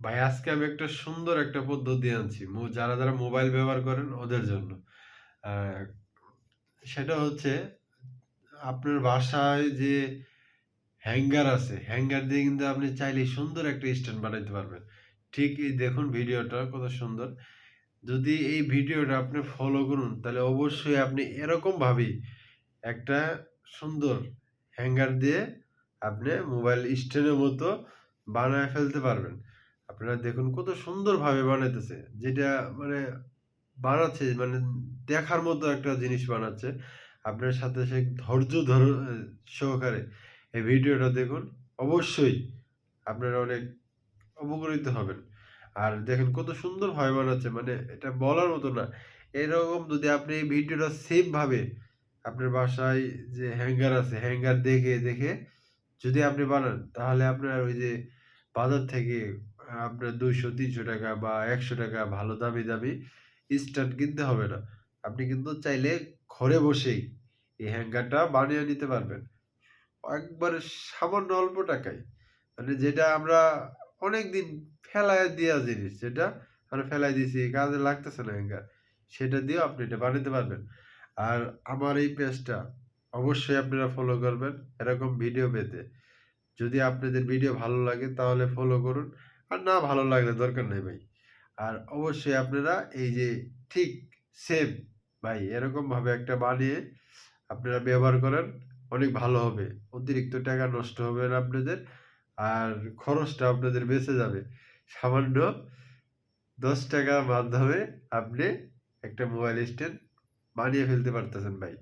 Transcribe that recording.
ভাই আজকে আমি একটা সুন্দর একটা পদ্ধতি আনছি। যারা, যারা মোবাইল ব্যবহার করেন ওদের জন্য। সেটা হচ্ছে আপনার বাসায় যে হ্যাঙ্গার আছে, হ্যাঙ্গার দিয়ে কিন্তু আপনি চাইলে সুন্দর একটা স্ট্যান্ড বানাইতে পারবেন। ঠিক এই দেখুন ভিডিওটা কত সুন্দর। যদি এই ভিডিওটা আপনি ফলো করুন তাহলে অবশ্যই আপনি এরকমভাবেই একটা সুন্দর হ্যাঙ্গার দিয়ে আপনি মোবাইল স্ট্যান্ডের মতো বানায় ফেলতে পারবেন। আপনারা দেখুন কত সুন্দরভাবে বানাইতেছে। যেটা মানে বানাচ্ছে মানে দেখার মতো একটা জিনিস বানাচ্ছে। আপনার সাথে সে ধৈর্য ধর সহকারে এই ভিডিওটা দেখুন। অবশ্যই আপনারা অনেক উপকৃত হবেন। আর দেখেন কত সুন্দরভাবে বানাচ্ছে মানে এটা বলার মতো না। এরকম যদি আপনি এই ভিডিওটা সেম ভাবে আপনার বাসায় যে হ্যাঙ্গার আছে, হ্যাঙ্গার দেখে, দেখে যদি আপনি বানান তাহলে আপনার ওই যে বাজার থেকে আপনার ৳২০০-৳৩০০ বা ৳১০০ ভালো দামি, দামি স্ট্যান্ড কিনতে হবে না। আপনি কিন্তু চাইলে ঘরে বসেই এই হ্যাঙ্গারটা বানিয়ে নিতে পারবেন। একবারে সামান্য অল্প টাকায়। মানে যেটা আমরা অনেকদিন ফেলায় দেওয়া জিনিস যেটা আমরা ফেলাই দিয়েছি কাজে লাগতেছে না হ্যাঙ্গার। সেটা দিয়েও আপনি এটা বানাইতে পারবেন। আর আমার এই পেজটা অবশ্যই আপনারা ফলো করবেন এরকম ভিডিও পেতে। যদি আপনাদের ভিডিও ভালো লাগে তাহলে ফলো করুন। আর না ভালো লাগলে দরকার নেই ভাই। আর অবশ্যই আপনারা এই যে ঠিক সেম ভাই এরকমভাবে একটা বানিয়ে আপনারা ব্যবহার করেন। অনেক ভালো হবে। অতিরিক্ত টাকা নষ্ট হবে না আপনাদের। আর খরচটা আপনাদের বেঁচে যাবে। সামান্য দশ টাকার মাধ্যমে আপনি একটা মোবাইল স্ট্যান্ড বানিয়ে ফেলতে পারতেছেন ভাই।